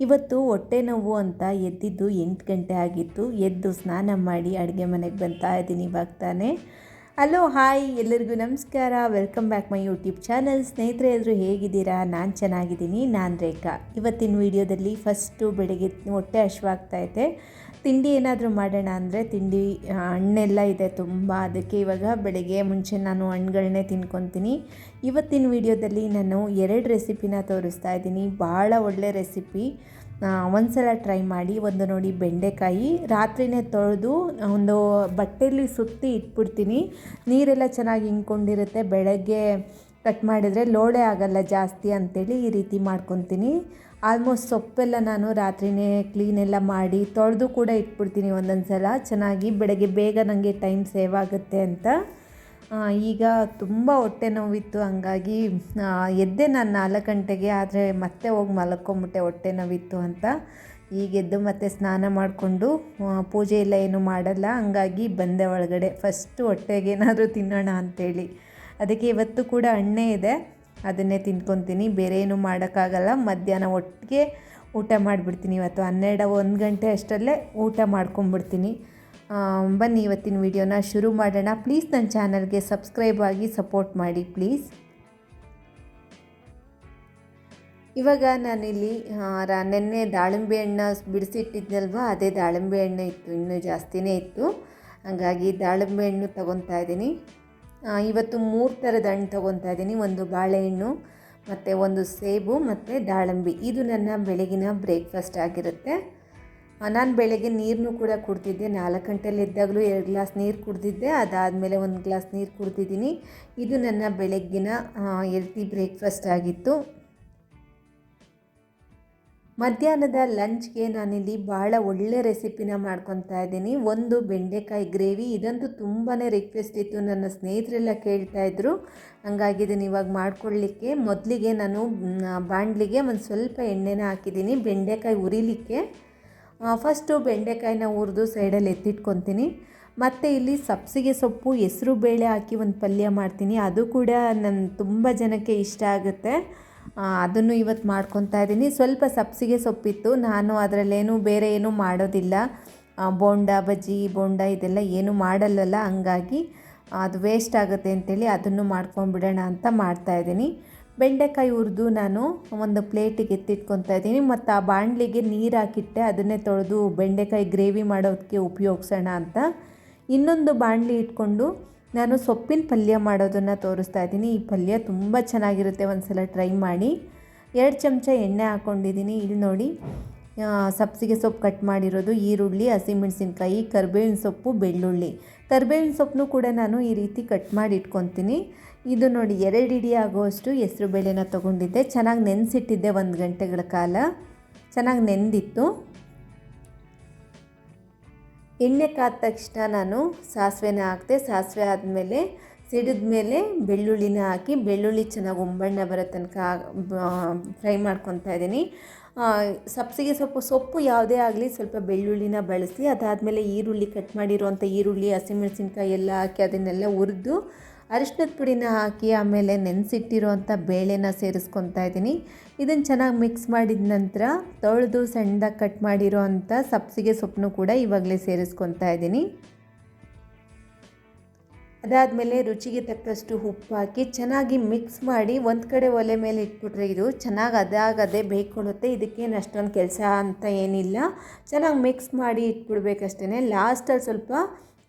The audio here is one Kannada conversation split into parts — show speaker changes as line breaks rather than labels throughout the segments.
ಇವತ್ತು ಹೊಟ್ಟೆ ನೋವು ಅಂತ ಎದ್ದಿದ್ದು ಎಂಟು ಗಂಟೆ ಆಗಿತ್ತು. ಎದ್ದು ಸ್ನಾನ ಮಾಡಿ ಅಡುಗೆ ಮನೆಗೆ ಬರ್ತಾ ಇದ್ದೀನಿ ಇವಾಗ ತಾನೇ. ಹಲೋ, ಹಾಯ್, ಎಲ್ಲರಿಗೂ ನಮಸ್ಕಾರ. Welcome back my YouTube channel ಸ್ನೇಹಿತರೆ, ಎಲ್ಲರೂ ಹೇಗಿದ್ದೀರಾ? ನಾನು ಚೆನ್ನಾಗಿದ್ದೀನಿ. ನಾನು ರೇಖಾ. ಇವತ್ತಿನ ವಿಡಿಯೋದಲ್ಲಿ ಫಸ್ಟು ಬೆಳಗ್ಗೆ ಹೊಟ್ಟೆ ಹಶ್ವಾಗ್ತಾ ಇದೆ. ತಿಂಡಿ ಏನಾದರೂ ಮಾಡೋಣ ಅಂದರೆ ತಿಂಡಿ ಹಣ್ಣೆಲ್ಲ ಇದೆ ತುಂಬ. ಅದಕ್ಕೆ ಇವಾಗ ಬೆಳಗ್ಗೆ ಮುಂಚೆ ನಾನು ಹಣ್ಣುಗಳನ್ನೇ ತಿನ್ಕೊತೀನಿ. ಇವತ್ತಿನ ವಿಡಿಯೋದಲ್ಲಿ ನಾನು ಎರಡು ರೆಸಿಪಿನ ತೋರಿಸ್ತಾ ಇದ್ದೀನಿ. ಭಾಳ ಒಳ್ಳೆ ರೆಸಿಪಿ ಒಂದ್ಸಲ ಟ್ರೈ ಮಾಡಿ, ಒಂದು ನೋಡಿ ಬೆಂಡೆಕಾಯಿ. ರಾತ್ರಿನೇ ತೊಳೆದು, ಒಂದು ಬಟ್ಟೆಯಲ್ಲಿ ಸುತ್ತಿ ಇಟ್ಬಿಡ್ತೀನಿ. ನೀರೆಲ್ಲ ಚೆನ್ನಾಗಿ ಹಿಂಕೊಂಡಿರುತ್ತೆ. ಬೆಳಗ್ಗೆ ಕಟ್ ಮಾಡಿದರೆ ಲೋಳೆ ಆಗಲ್ಲ ಜಾಸ್ತಿ ಅಂತೇಳಿ ಈ ರೀತಿ ಮಾಡ್ಕೊತೀನಿ. ಆಲ್ಮೋಸ್ಟ್ ಸೊಪ್ಪೆಲ್ಲ ನಾನು ರಾತ್ರಿನೇ ಕ್ಲೀನೆಲ್ಲ ಮಾಡಿ, ತೊಳೆದು ಕೂಡ ಇಟ್ಬಿಡ್ತೀನಿ ಒಂದೊಂದು ಸಲ ಚೆನ್ನಾಗಿ ಬೆಳಗ್ಗೆ ಬೇಗ ನನಗೆ ಟೈಮ್ ಸೇವ್ ಆಗುತ್ತೆ ಅಂತ. ಈಗ ತುಂಬ ಹೊಟ್ಟೆ ನೋವಿತ್ತು, ಹಂಗಾಗಿ ಎದ್ದೆ ನಾನು ನಾಲ್ಕು ಗಂಟೆಗೆ ಆದರೆ ಮತ್ತೆ ಹೋಗಿ ಮಲ್ಕೊಂಬಿಟ್ಟೆ ಹೊಟ್ಟೆ ನೋವಿತ್ತು ಅಂತ. ಈಗ ಎದ್ದು ಮತ್ತೆ ಸ್ನಾನ ಮಾಡಿಕೊಂಡು ಪೂಜೆ ಎಲ್ಲ ಏನು ಮಾಡಲ್ಲ, ಹಂಗಾಗಿ ಬಂದೆ ಒಳಗಡೆ. ಫಸ್ಟು ಹೊಟ್ಟೆಗೆ ಏನಾದರೂ ತಿನ್ನೋಣ ಅಂಥೇಳಿ ಅದಕ್ಕೆ ಇವತ್ತು ಕೂಡ ಹಣ್ಣೇ ಇದೆ, ಅದನ್ನೇ ತಿನ್ಕೊತೀನಿ ಬೇರೆ ಏನು ಮಾಡೋಕ್ಕಾಗಲ್ಲ. ಮಧ್ಯಾಹ್ನ ಒಟ್ಟಿಗೆ ಊಟ ಮಾಡಿಬಿಡ್ತೀನಿ ಇವತ್ತು. ಹನ್ನೆರಡು, ಒಂದು ಗಂಟೆ ಅಷ್ಟರಲ್ಲೇ ಊಟ ಮಾಡ್ಕೊಂಬಿಡ್ತೀನಿ. ಬನ್ನಿ ಇವತ್ತಿನ ವಿಡಿಯೋನ ಶುರು ಮಾಡೋಣ. ಪ್ಲೀಸ್ ನನ್ನ ಚಾನಲ್ಗೆ ಸಬ್ಸ್ಕ್ರೈಬ್ ಆಗಿ ಸಪೋರ್ಟ್ ಮಾಡಿ, ಪ್ಲೀಸ್. ಇವಾಗ ನಾನಿಲ್ಲಿ ನೆನ್ನೆ ದಾಳಿಂಬೆ ಹಣ್ಣು ಬಿಡಿಸಿಟ್ಟಿದ್ನಲ್ವ? ಅದೇ ದಾಳಿಂಬೆ ಹಣ್ಣು ಇತ್ತು, ಇನ್ನೂ ಜಾಸ್ತಿನೇ ಇತ್ತು. ಹಾಗಾಗಿ ದಾಳಿಂಬೆ ಹಣ್ಣು ತೊಗೊತಾ ಇದ್ದೀನಿ. ಇವತ್ತು ಮೂರು ಥರದ ಹಣ್ಣು ತೊಗೊತಾ ಇದ್ದೀನಿ. ಒಂದು ಬಾಳೆಹಣ್ಣು, ಮತ್ತು ಒಂದು ಸೇಬು, ಮತ್ತು ದಾಳಿಂಬೆ. ಇದು ನನ್ನ ಬೆಳಗಿನ ಬ್ರೇಕ್ಫಾಸ್ಟ್ ಆಗಿರುತ್ತೆ. ನಾನು ಬೆಳಗ್ಗೆ ನೀರನ್ನು ಕೂಡ ಕುಡ್ತಿದ್ದೆ. ನಾಲ್ಕು ಗಂಟೆಲಿ ಎದ್ದಾಗಲೂ ಎರಡು ಗ್ಲಾಸ್ ನೀರು ಕುಡ್ದಿದ್ದೆ. ಅದಾದಮೇಲೆ ಒಂದು ಗ್ಲಾಸ್ ನೀರು ಕುಡ್ದಿದ್ದೀನಿ. ಇದು ನನ್ನ ಬೆಳಗ್ಗಿನ ಹೆಲ್ತಿ ಬ್ರೇಕ್ಫಾಸ್ಟ್ ಆಗಿತ್ತು. ಮಧ್ಯಾಹ್ನದ ಲಂಚ್ಗೆ ನಾನಿಲ್ಲಿ ಭಾಳ ಒಳ್ಳೆ ರೆಸಿಪಿನ ಮಾಡ್ಕೊತಾ ಇದ್ದೀನಿ. ಒಂದು ಬೆಂಡೆಕಾಯಿ ಗ್ರೇವಿ. ಇದಂತೂ ತುಂಬಾ ರಿಕ್ವೆಸ್ಟ್ ಇತ್ತು. ನನ್ನ ಸ್ನೇಹಿತರೆಲ್ಲ ಕೇಳ್ತಾ ಇದ್ರು. ಹಂಗಾಗಿ ಇದನ್ನು ಇವಾಗ ಮಾಡ್ಕೊಳ್ಳಿಕ್ಕೆ ಮೊದಲಿಗೆ ನಾನು ಬಾಣಲಿಗೆ ಒಂದು ಸ್ವಲ್ಪ ಎಣ್ಣೆನ ಹಾಕಿದ್ದೀನಿ. ಬೆಂಡೆಕಾಯಿ ಉರಿಲಿಕ್ಕೆ. ಫಸ್ಟು ಬೆಂಡೆಕಾಯಿನ ಹುರಿದು ಸೈಡಲ್ಲಿ ಎತ್ತಿಟ್ಕೊತೀನಿ. ಮತ್ತು ಇಲ್ಲಿ ಸಬ್ಸಿಗೆ ಸೊಪ್ಪು, ಹೆಸರು ಬೇಳೆ ಹಾಕಿ ಒಂದು ಪಲ್ಯ ಮಾಡ್ತೀನಿ. ಅದು ಕೂಡ ನನ್ನ ತುಂಬ ಜನಕ್ಕೆ ಇಷ್ಟ ಆಗುತ್ತೆ. ಅದನ್ನು ಇವತ್ತು ಮಾಡ್ಕೊತಾ ಇದ್ದೀನಿ. ಸ್ವಲ್ಪ ಸಬ್ಸಿಗೆ ಸೊಪ್ಪಿತ್ತು. ನಾನು ಅದರಲ್ಲೇನು ಬೇರೆ ಏನೂ ಮಾಡೋದಿಲ್ಲ. ಬೋಂಡ, ಬಜ್ಜಿ, ಬೋಂಡ ಇದೆಲ್ಲ ಏನು ಮಾಡಲ್ಲಲ್ಲ. ಹಂಗಾಗಿ ಅದು ವೇಸ್ಟ್ ಆಗುತ್ತೆ ಅಂತೇಳಿ ಅದನ್ನು ಮಾಡ್ಕೊಂಬಿಡೋಣ ಅಂತ ಮಾಡ್ತಾಯಿದ್ದೀನಿ ಬೆಂಡೆಕಾಯಿ ಹುರಿದು ನಾನು ಒಂದು ಪ್ಲೇಟಿಗೆ ಎತ್ತಿಟ್ಕೊತಾ ಇದ್ದೀನಿ. ಮತ್ತು ಆ ಬಾಣಲಿಗೆ ನೀರು ಹಾಕಿಟ್ಟೆ, ಅದನ್ನೇ ತೊಳೆದು ಬೆಂಡೆಕಾಯಿ ಗ್ರೇವಿ ಮಾಡೋದಕ್ಕೆ ಉಪಯೋಗಿಸೋಣ ಅಂತ. ಇನ್ನೊಂದು ಬಾಣಲಿ ಇಟ್ಕೊಂಡು ನಾನು ಸೊಪ್ಪಿನ ಪಲ್ಯ ಮಾಡೋದನ್ನು ತೋರಿಸ್ತಾ ಇದ್ದೀನಿ. ಈ ಪಲ್ಯ ತುಂಬ ಚೆನ್ನಾಗಿರುತ್ತೆ ಒಂದು ಸಲ ಟ್ರೈ ಮಾಡಿ. ಎರಡು ಚಮಚ ಎಣ್ಣೆ ಹಾಕ್ಕೊಂಡಿದ್ದೀನಿ ಇಲ್ಲಿ ನೋಡಿ. ಸಬ್ಸಿಗೆ ಸೊಪ್ಪು ಕಟ್ ಮಾಡಿರೋದು, ಈರುಳ್ಳಿ, ಹಸಿಮೆಣಸಿನ್ಕಾಯಿ, ಕರ್ಬೇವಿನ ಸೊಪ್ಪು, ಬೆಳ್ಳುಳ್ಳಿ. ಕರ್ಬೇವಿನ ಸೊಪ್ಪನ್ನು ಕೂಡ ನಾನು ಈ ರೀತಿ ಕಟ್ ಮಾಡಿ ಇಟ್ಕೊತೀನಿ. ಇದು ನೋಡಿ ಎರಡು ಇಡಿ ಆಗುವಷ್ಟು ಹೆಸ್ರು ಬೇಳೆನ ತೊಗೊಂಡಿದ್ದೆ. ಚೆನ್ನಾಗಿ ನೆನೆಸಿಟ್ಟಿದ್ದೆ ಒಂದು ಗಂಟೆಗಳ ಕಾಲ. ಚೆನ್ನಾಗಿ ನೆಂದಿತ್ತು. ಎಣ್ಣೆ ಕಾದ ತಕ್ಷಣ ನಾನು ಸಾಸಿವೆನ ಹಾಕಿದೆ, ಸಾಸಿವೆ ಆದಮೇಲೆ ಸಿಡಿದ ಮೇಲೆ ಬೆಳ್ಳುಳ್ಳಿನ ಹಾಕಿ, ಬೆಳ್ಳುಳ್ಳಿ ಚೆನ್ನಾಗಿ ಒಂಬಣ್ಣ ಬರೋ ತನಕ ಫ್ರೈ ಮಾಡ್ಕೊತಾ ಇದ್ದೀನಿ. ಸಬ್ಸಿಗೆ ಸೊಪ್ಪು ಸೊಪ್ಪು ಯಾವುದೇ ಆಗಲಿ ಸ್ವಲ್ಪ ಬೆಳ್ಳುಳ್ಳಿನ ಬಳಸಿ, ಅದಾದಮೇಲೆ ಈರುಳ್ಳಿ ಕಟ್ ಮಾಡಿರುವಂಥ ಈರುಳ್ಳಿ ಹಸಿಮೆಣಸಿನ್ಕಾಯಿ ಎಲ್ಲ ಹಾಕಿ ಅದನ್ನೆಲ್ಲ ಹುರಿದು ಅರಿಶಿನದ ಪುಡಿನ ಹಾಕಿ ಆಮೇಲೆ ನೆನೆಸಿಟ್ಟಿರುವಂಥ ಬೇಳೆನ ಸೇರಿಸ್ಕೊತಾ ಇದ್ದೀನಿ. ಇದನ್ನು ಚೆನ್ನಾಗಿ ಮಿಕ್ಸ್ ಮಾಡಿದ ನಂತರ ತೊಳೆದು ಸಣ್ಣದಾಗಿ ಕಟ್ ಮಾಡಿರೋ ಅಂಥ ಸಬ್ಸಿಗೆ ಸೊಪ್ಪನ್ನು ಕೂಡ ಇವಾಗಲೇ ಸೇರಿಸ್ಕೊತಾ ಇದ್ದೀನಿ. ಅದಾದಮೇಲೆ ರುಚಿಗೆ ತಕ್ಕಷ್ಟು ಉಪ್ಪು ಹಾಕಿ ಚೆನ್ನಾಗಿ ಮಿಕ್ಸ್ ಮಾಡಿ ಒಂದು ಕಡೆ ಒಲೆ ಮೇಲೆ ಇಟ್ಬಿಟ್ರೆ ಇದು ಚೆನ್ನಾಗಿ ಅದಾಗದೇ ಬೇಯ್ಕೊಳ್ಳುತ್ತೆ. ಇದಕ್ಕೇನು ಅಷ್ಟೊಂದು ಕೆಲಸ ಅಂತ ಏನಿಲ್ಲ. ಚೆನ್ನಾಗಿ ಮಿಕ್ಸ್ ಮಾಡಿ ಇಟ್ಬಿಡ್ಬೇಕಷ್ಟೇ ಲಾಸ್ಟಲ್ಲಿ ಸ್ವಲ್ಪ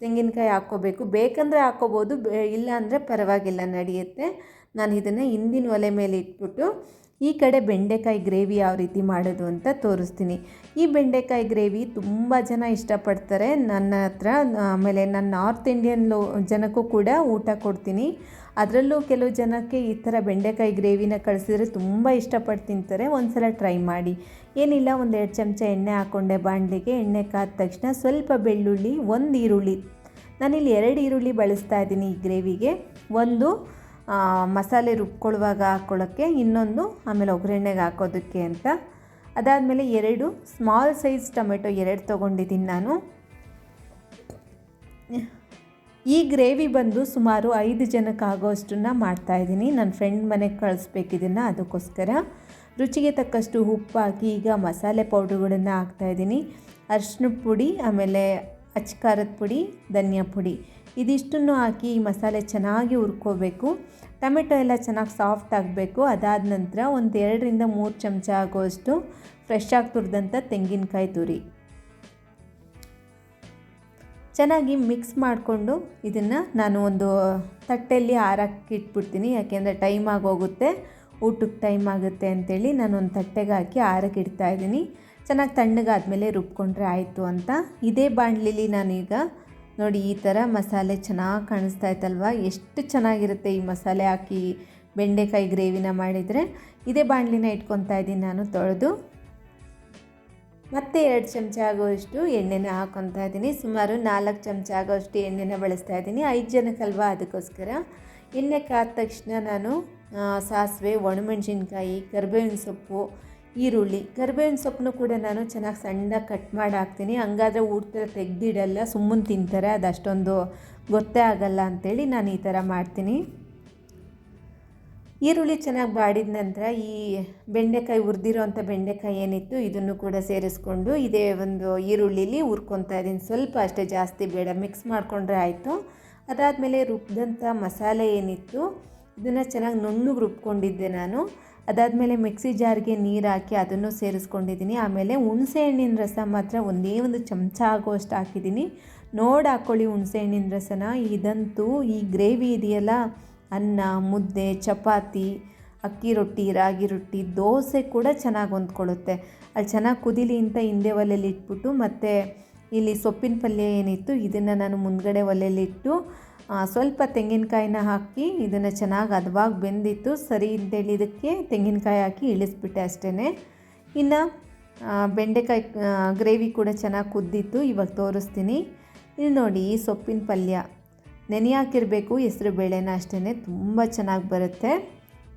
ತೆಂಗಿನಕಾಯಿ ಹಾಕ್ಕೋಬೇಕು. ಬೇಕಂದರೆ ಹಾಕ್ಕೋಬೋದು ಇಲ್ಲ ಅಂದರೆ ಪರವಾಗಿಲ್ಲ, ನಡೆಯುತ್ತೆ. ನಾನು ಇದನ್ನು ಹಿಂದಿನ ಒಲೆ ಮೇಲೆ ಇಟ್ಬಿಟ್ಟು ಈ ಕಡೆ ಬೆಂಡೆಕಾಯಿ ಗ್ರೇವಿ ಯಾವ ರೀತಿ ಮಾಡೋದು ಅಂತ ತೋರಿಸ್ತೀನಿ. ಈ ಬೆಂಡೆಕಾಯಿ ಗ್ರೇವಿ ತುಂಬ ಜನ ಇಷ್ಟಪಡ್ತಾರೆ. ನನ್ನ ಹತ್ರ, ಆಮೇಲೆ ನಾನು ನಾರ್ತ್ ಇಂಡಿಯನ್ ಲೋ ಜನಕ್ಕೂ ಕೂಡ ಊಟ ಕೊಡ್ತೀನಿ. ಅದರಲ್ಲೂ ಕೆಲವು ಜನಕ್ಕೆ ಈ ಥರ ಬೆಂಡೆಕಾಯಿ ಗ್ರೇವಿನ ಕಳಿಸಿದ್ರೆ ತುಂಬ ಇಷ್ಟಪಟ್ಟು ತಿಂತಾರೆ. ಒಂದು ಸಲ ಟ್ರೈ ಮಾಡಿ. ಏನಿಲ್ಲ ಒಂದು ಎರಡು ಚಮಚ ಎಣ್ಣೆ ಹಾಕ್ಕೊಂಡೆ ಬಾಣಲಿಗೆ. ಎಣ್ಣೆ ಕಾದ ತಕ್ಷಣ ಸ್ವಲ್ಪ ಬೆಳ್ಳುಳ್ಳಿ, ಒಂದು ಈರುಳ್ಳಿ. ನಾನಿಲ್ಲಿ ಎರಡು ಈರುಳ್ಳಿ ಬಳಸ್ತಾ ಇದ್ದೀನಿ ಈ ಗ್ರೇವಿಗೆ. ಒಂದು ಮಸಾಲೆ ರುಬ್ಕೊಳ್ಳುವಾಗ ಹಾಕ್ಕೊಳ್ಳೋಕ್ಕೆ ಇನ್ನೊಂದು ಆಮೇಲೆ ಒಗ್ಗರಣೆಗೆ ಹಾಕೋದಕ್ಕೆ ಅಂತ. ಅದಾದಮೇಲೆ ಎರಡು ಸ್ಮಾಲ್ ಸೈಜ್ ಟೊಮೆಟೊ ಎರಡು ತೊಗೊಂಡಿದ್ದೀನಿ ನಾನು. ಈ ಗ್ರೇವಿ ಬಂದು ಸುಮಾರು ಐದು ಜನಕ್ಕೆ ಮಾಡ್ತಾ ಮಾಡ್ತಾಯಿದ್ದೀನಿ ನನ್ನ ಫ್ರೆಂಡ್ ಮನೆಗೆ ಕಳಿಸ್ಬೇಕು ಇದನ್ನು, ಅದಕ್ಕೋಸ್ಕರ. ರುಚಿಗೆ ತಕ್ಕಷ್ಟು ಉಪ್ಪು ಹಾಕಿ ಈಗ ಮಸಾಲೆ ಪೌಡ್ರುಗಳನ್ನು ಹಾಕ್ತಾಯಿದ್ದೀನಿ ಅರ್ಶಿನ ಪುಡಿ, ಆಮೇಲೆ ಅಚ್ಚ ಖಾರದ ಪುಡಿ, ಧನಿಯಾ ಪುಡಿ. ಇದಿಷ್ಟನ್ನು ಹಾಕಿ ಮಸಾಲೆ ಚೆನ್ನಾಗಿ ಹುರ್ಕೋಬೇಕು. ಟೊಮೆಟೊ ಎಲ್ಲ ಚೆನ್ನಾಗಿ ಸಾಫ್ಟ್ ಆಗಬೇಕು. ಅದಾದ ನಂತರ ಒಂದು ಎರಡರಿಂದ ಮೂರು ಚಮಚ ಆಗೋಷ್ಟು ಫ್ರೆಶ್ ಆಗಿ ತುರಿದಂಥ ತೆಂಗಿನಕಾಯಿ ತುರಿ. ಚೆನ್ನಾಗಿ ಮಿಕ್ಸ್ ಮಾಡಿಕೊಂಡು ಇದನ್ನು ನಾನು ಒಂದು ತಟ್ಟೆಯಲ್ಲಿ ಹಾರಕ್ಕೆ ಇಟ್ಬಿಡ್ತೀನಿ. ಯಾಕೆಂದರೆ ಟೈಮ್ ಆಗೋಗುತ್ತೆ. ಊಟಕ್ಕೆ ಟೈಮ್ ಆಗುತ್ತೆ ಅಂಥೇಳಿ ಒಂದು ತಟ್ಟೆಗೆ ಹಾಕಿ ಆರಕ್ಕೆ ಇಡ್ತಾ ಇದ್ದೀನಿ. ಚೆನ್ನಾಗಿ ತಣ್ಣಗಾದಮೇಲೆ ರುಬ್ಕೊಂಡ್ರೆ ಆಯಿತು ಅಂತ. ಇದೇ ಬಾಣಲಿಲಿ ನಾನೀಗ ನೋಡಿ ಈ ಥರ ಮಸಾಲೆ ಚೆನ್ನಾಗಿ ಕಾಣಿಸ್ತಾ ಇತ್ತಲ್ವ? ಎಷ್ಟು ಚೆನ್ನಾಗಿರುತ್ತೆ ಈ ಮಸಾಲೆ ಹಾಕಿ ಬೆಂಡೆಕಾಯಿ ಗ್ರೇವಿನ ಮಾಡಿದರೆ. ಇದೇ ಬಾಣಲಿನ ಇಟ್ಕೊತಾ ಇದ್ದೀನಿ ನಾನು ತೊಳೆದು. ಮತ್ತೆ ಎರಡು ಚಮಚ ಆಗೋಷ್ಟು ಎಣ್ಣೆನ ಹಾಕ್ಕೊತಾ ಇದ್ದೀನಿ. ಸುಮಾರು ನಾಲ್ಕು ಚಮಚ ಆಗೋಷ್ಟು ಎಣ್ಣೆನ ಬಳಸ್ತಾ ಇದ್ದೀನಿ. ಐದು ಜನಕ್ಕಲ್ವ ಅದಕ್ಕೋಸ್ಕರ. ಎಣ್ಣೆ ಕಾದ ತಕ್ಷಣ ನಾನು ಸಾಸಿವೆ, ಒಣಮೆಣಸಿನ್ಕಾಯಿ, ಕರಿಬೇವಿನ ಸೊಪ್ಪು, ಈರುಳ್ಳಿ. ಕರಿಬೇವಿನ ಸೊಪ್ಪನ್ನು ಕೂಡ ನಾನು ಚೆನ್ನಾಗಿ ಸಣ್ಣದಾಗಿ ಕಟ್ ಮಾಡಿ ಹಾಕ್ತೀನಿ. ಹಂಗಾದ್ರೆ ಊಟ ತೆಗೆದಿಡಲ್ಲ, ಸುಮ್ಮನೆ ತಿಂತಾರೆ. ಅದು ಅಷ್ಟೊಂದು ಗೊತ್ತೇ ಆಗಲ್ಲ ಅಂಥೇಳಿ ನಾನು ಈ ಥರ ಮಾಡ್ತೀನಿ. ಈರುಳ್ಳಿ ಚೆನ್ನಾಗಿ ಬಾಡಿದ ನಂತರ ಈ ಬೆಂಡೆಕಾಯಿ ಹುರಿದಿರೋ ಅಂಥ ಬೆಂಡೆಕಾಯಿ ಏನಿತ್ತು, ಇದನ್ನು ಕೂಡ ಸೇರಿಸ್ಕೊಂಡು ಇದೇ ಒಂದು ಈರುಳ್ಳಿಲಿ ಹುರ್ಕೊತಾ ಇದ್ದೀನಿ. ಸ್ವಲ್ಪ ಅಷ್ಟೇ ಜಾಸ್ತಿ ಬೇಡ, ಮಿಕ್ಸ್ ಮಾಡಿಕೊಂಡ್ರೆ ಆಯಿತು. ಅದಾದಮೇಲೆ ರುಬ್ಬಿದಂಥ ಮಸಾಲೆ ಏನಿತ್ತು, ಇದನ್ನು ಚೆನ್ನಾಗಿ ನುಣ್ಣಗೆ ರುಬ್ಕೊಂಡಿದ್ದೆ ನಾನು. ಅದಾದಮೇಲೆ ಮಿಕ್ಸಿ ಜಾರ್ಗೆ ನೀರು ಹಾಕಿ ಅದನ್ನು ಸೇರಿಸ್ಕೊಂಡಿದ್ದೀನಿ. ಆಮೇಲೆ ಹುಣಸೆ ಹಣ್ಣಿನ ರಸ ಮಾತ್ರ ಒಂದೇ ಒಂದು ಚಮಚ ಆಗೋಷ್ಟು ಹಾಕಿದ್ದೀನಿ. ನೋಡಿ ಹಾಕ್ಕೊಳ್ಳಿ ಹುಣಸೆ ಹಣ್ಣಿನ ರಸನ. ಇದಂತೂ ಈ ಗ್ರೇವಿ ಇದೆಯಲ್ಲ ಅನ್ನ, ಮುದ್ದೆ, ಚಪಾತಿ, ಅಕ್ಕಿ ರೊಟ್ಟಿ, ರಾಗಿ ರೊಟ್ಟಿ, ದೋಸೆ ಕೂಡ ಚೆನ್ನಾಗಿ ಹೊಂದ್ಕೊಳ್ಳುತ್ತೆ. ಅಲ್ಲಿ ಚೆನ್ನಾಗಿ ಕುದಿಲಿ ಅಂತ ಹಿಂದೆ ಒಲೆಯಲ್ಲಿ ಇಟ್ಬಿಟ್ಟು ಮತ್ತು ಇಲ್ಲಿ ಸೊಪ್ಪಿನ ಪಲ್ಯ ಏನಿತ್ತು ಇದನ್ನು ನಾನು ಮುಂದ್ಗಡೆ ಒಲೆಯಲ್ಲಿಟ್ಟು ಸ್ವಲ್ಪ ತೆಂಗಿನಕಾಯಿನ ಹಾಕಿ ಇದನ್ನು ಚೆನ್ನಾಗಿ ಹದವಾಗಿ ಬೆಂದಿತ್ತು. ಸರಿ ಅಂತೇಳಿ ಇದಕ್ಕೆ ತೆಂಗಿನಕಾಯಿ ಹಾಕಿ ಇಳಿಸ್ಬಿಟ್ಟೆ ಅಷ್ಟೇ ಇನ್ನು ಬೆಂಡೆಕಾಯಿ ಗ್ರೇವಿ ಕೂಡ ಚೆನ್ನಾಗಿ ಕುದ್ದಿತ್ತು. ಇವಾಗ ತೋರಿಸ್ತೀನಿ. ಇಲ್ಲಿ ನೋಡಿ ಈ ಸೊಪ್ಪಿನ ಪಲ್ಯ. ನೆನೆ ಹಾಕಿರಬೇಕು, ಹೆಸರು ಬೇಳೆನ ಅಷ್ಟೇ ತುಂಬ ಚೆನ್ನಾಗಿ ಬರುತ್ತೆ.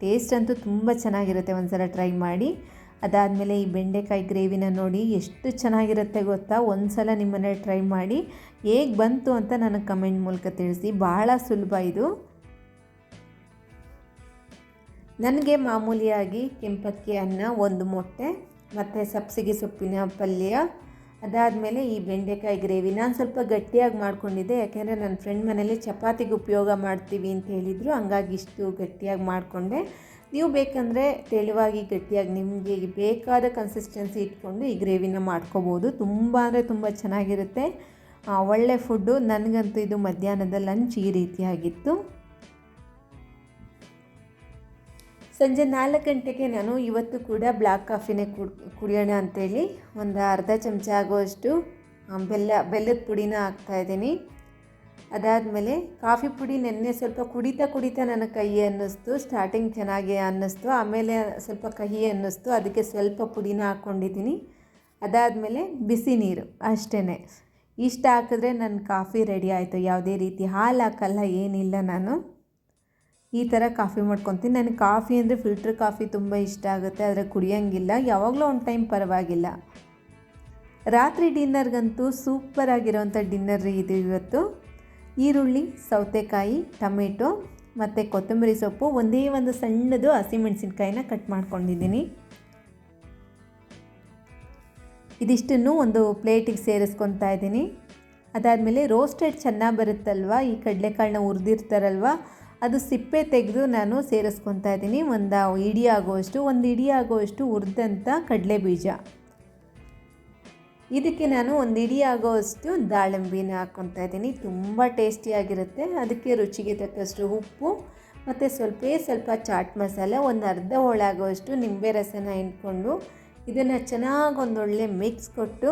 ಟೇಸ್ಟ್ ಅಂತೂ ತುಂಬ ಚೆನ್ನಾಗಿರುತ್ತೆ ಒಂದು ಸಲ ಟ್ರೈ ಮಾಡಿ. ಅದಾದಮೇಲೆ ಈ ಬೆಂಡೆಕಾಯಿ ಗ್ರೇವಿನ ನೋಡಿ ಎಷ್ಟು ಚೆನ್ನಾಗಿರುತ್ತೆ ಗೊತ್ತಾ? ಒಂದು ಸಲ ನಿಮ್ಮನೆ ಟ್ರೈ ಮಾಡಿ. ಹೇಗೆ ಬಂತು ಅಂತ ನನಗೆ ಕಮೆಂಟ್ ಮೂಲಕ ತಿಳಿಸಿ. ಭಾಳ ಸುಲಭ ಇದು. ನನಗೆ ಮಾಮೂಲಿಯಾಗಿ ಕೆಂಪಕ್ಕಿ ಅನ್ನ, ಒಂದು ಮೊಟ್ಟೆ, ಮತ್ತು ಸಬ್ಸಿಗೆ ಸೊಪ್ಪಿನ ಪಲ್ಯ ಅದಾದಮೇಲೆ ಈ ಬೆಂಡೆಕಾಯಿ ಗ್ರೇವಿ ನಾನು ಸ್ವಲ್ಪ ಗಟ್ಟಿಯಾಗಿ ಮಾಡ್ಕೊಂಡಿದ್ದೆ, ಯಾಕೆಂದರೆ ನನ್ನ ಫ್ರೆಂಡ್ ಮನೇಲಿ ಚಪಾತಿಗೆ ಉಪಯೋಗ ಮಾಡ್ತೀವಿ ಅಂತ ಹೇಳಿದರು, ಹಂಗಾಗಿ ಇಷ್ಟು ಗಟ್ಟಿಯಾಗಿ ಮಾಡಿಕೊಂಡೆ. ನೀವು ಬೇಕಂದರೆ ತೆಳುವಾಗಿ ಗಟ್ಟಿಯಾಗಿ ನಿಮಗೆ ಬೇಕಾದ ಕನ್ಸಿಸ್ಟೆನ್ಸಿ ಇಟ್ಕೊಂಡು ಈ ಗ್ರೇವಿನ ಮಾಡ್ಕೋಬೋದು. ತುಂಬ ಅಂದರೆ ತುಂಬ ಚೆನ್ನಾಗಿರುತ್ತೆ. ಒಳ್ಳೆ ಫುಡ್ಡು ನನಗಂತೂ ಇದು ಮಧ್ಯಾಹ್ನದ ಲಂಚ್ ಈ ರೀತಿಯಾಗಿತ್ತು. ಸಂಜೆ ನಾಲ್ಕು ಗಂಟೆಗೆ ನಾನು ಇವತ್ತು ಕೂಡ ಬ್ಲ್ಯಾಕ್ ಕಾಫಿನೇ ಕುಡಿಯೋಣ ಅಂತೇಳಿ ಒಂದು ಅರ್ಧ ಚಮಚ ಆಗುವಷ್ಟು ಬೆಲ್ಲ, ಬೆಲ್ಲದ ಪುಡಿನ ಹಾಕ್ತಾಯಿದ್ದೀನಿ ಅದಾದಮೇಲೆ ಕಾಫಿ ಪುಡಿ ನೆನ್ನೆ ಸ್ವಲ್ಪ ಕುಡಿತಾ ಕುಡಿತಾ ನನಗೆ ಕಹಿ ಅನ್ನಿಸ್ತು ಸ್ಟಾರ್ಟಿಂಗ್ ಚೆನ್ನಾಗಿ ಅನ್ನಿಸ್ತು, ಆಮೇಲೆ ಸ್ವಲ್ಪ ಕಹಿ ಅನ್ನಿಸ್ತು, ಅದಕ್ಕೆ ಸ್ವಲ್ಪ ಪುಡಿನ ಹಾಕ್ಕೊಂಡಿದ್ದೀನಿ. ಅದಾದಮೇಲೆ ಬಿಸಿ ನೀರು ಅಷ್ಟೇ ಇಷ್ಟು ಹಾಕಿದ್ರೆ ನನ್ನ ಕಾಫಿ ರೆಡಿ ಆಯಿತು, ಯಾವುದೇ ರೀತಿ ಹಾಲು ಹಾಕಲ್ಲ, ಏನಿಲ್ಲ ನಾನು. ಈ ಥರ ಕಾಫಿ ಮಾಡ್ಕೊತೀನಿ. ನನಗೆ ಕಾಫಿ ಅಂದರೆ ಫಿಲ್ಟ್ರ್ ಕಾಫಿ ತುಂಬ ಇಷ್ಟ ಆಗುತ್ತೆ. ಆದರೆ ಕುಡಿಯೋಂಗಿಲ್ಲ. ಯಾವಾಗಲೂ ಒಂದು ಟೈಮ್ ಪರವಾಗಿಲ್ಲ. ರಾತ್ರಿ ಡಿನ್ನರ್ಗಂತೂ ಸೂಪರ್ ಡಿನ್ನರ್ ಇದು ಇವತ್ತು. ಈರುಳ್ಳಿ, ಸೌತೆಕಾಯಿ, ಟೊಮೆಟೊ ಮತ್ತು ಕೊತ್ತಂಬರಿ ಸೊಪ್ಪು. ಒಂದೇ ಒಂದು ಸಣ್ಣದು ಹಸಿಮೆಣಸಿನ್ಕಾಯಿನ ಕಟ್ ಮಾಡ್ಕೊಂಡಿದ್ದೀನಿ. ಇದಿಷ್ಟನ್ನು ಒಂದು ಪ್ಲೇಟಿಗೆ ಸೇರಿಸ್ಕೊತಾ ಇದ್ದೀನಿ. ಅದಾದಮೇಲೆ ರೋಸ್ಟೆಡ್ ಚೆನ್ನಾಗಿ ಬರುತ್ತಲ್ವ? ಈ ಕಡಲೆಕಾಳನ್ನ ಹುರಿದಿರ್ತಾರಲ್ವ? ಅದು ಸಿಪ್ಪೆ ತೆಗೆದು ನಾನು ಸೇರಿಸ್ಕೊತಾ ಇದ್ದೀನಿ. ಒಂದು ಇಡಿ ಆಗೋಷ್ಟು ಒಂದು ಇಡಿ ಆಗೋಷ್ಟು ಹುರಿದಂಥ ಕಡಲೆ ಬೀಜ ಇದಕ್ಕೆ ನಾನು ಒಂದು ಇಡಿ ಆಗೋಷ್ಟು ದಾಳಿಂಬಿನ ಹಾಕ್ಕೊತಾ ಇದ್ದೀನಿ. ತುಂಬ ಟೇಸ್ಟಿಯಾಗಿರುತ್ತೆ ಅದಕ್ಕೆ ರುಚಿಗೆ ತಕ್ಕಷ್ಟು ಉಪ್ಪು ಮತ್ತು ಸ್ವಲ್ಪ ಸ್ವಲ್ಪ ಚಾಟ್ ಮಸಾಲೆ, ಒಂದು ಅರ್ಧ ಹೋಳಾಗೋಷ್ಟು ನಿಂಬೆ ರಸನ ಹಿಂಡ್ಕೊಂಡು ಇದನ್ನು ಚೆನ್ನಾಗಿ ಒಂದೊಳ್ಳೆ ಮಿಕ್ಸ್ ಕೊಟ್ಟು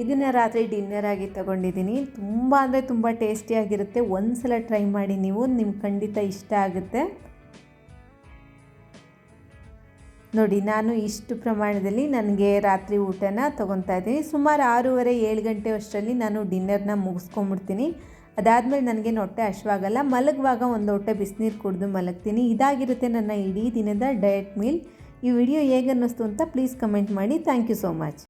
ಇದನ್ನು ರಾತ್ರಿ ಡಿನ್ನರ್ ಆಗಿ ತೊಗೊಂಡಿದ್ದೀನಿ. ತುಂಬ ಅಂದರೆ ತುಂಬ ಟೇಸ್ಟಿಯಾಗಿರುತ್ತೆ ಒಂದು ಸಲ ಟ್ರೈ ಮಾಡಿ ನೀವು ನಿಮ್ಗೆ ಖಂಡಿತ ಇಷ್ಟ ಆಗುತ್ತೆ. ನೋಡಿ, ನಾನು ಇಷ್ಟು ಪ್ರಮಾಣದಲ್ಲಿ ನನಗೆ ರಾತ್ರಿ ಊಟನ ತೊಗೊತಾ ಇದ್ದೀನಿ. ಸುಮಾರು ಆರೂವರೆ, ಏಳು ಗಂಟೆ ಅಷ್ಟರಲ್ಲಿ ನಾನು ಡಿನ್ನರ್ನ ಮುಗಿಸ್ಕೊಂಬಿಡ್ತೀನಿ ಅದಾದಮೇಲೆ ನನಗೆ ನೊಟ್ಟೆ ಹಶ್ವಾಗಲ್ಲ ಮಲಗುವಾಗ ಒಂದು ಹೊಟ್ಟೆ ಬಿಸಿನೀರು ಕುಡಿದು ಮಲಗ್ತೀನಿ. ಇದಾಗಿರುತ್ತೆ ನನ್ನ ಇಡೀ ದಿನದ ಡಯಟ್ ಮೀಲ್ ಈ ವಿಡಿಯೋ ಹೇಗೆ ಅನ್ನಿಸ್ತು ಅಂತ ಪ್ಲೀಸ್ ಕಮೆಂಟ್ ಮಾಡಿ. Thank you so much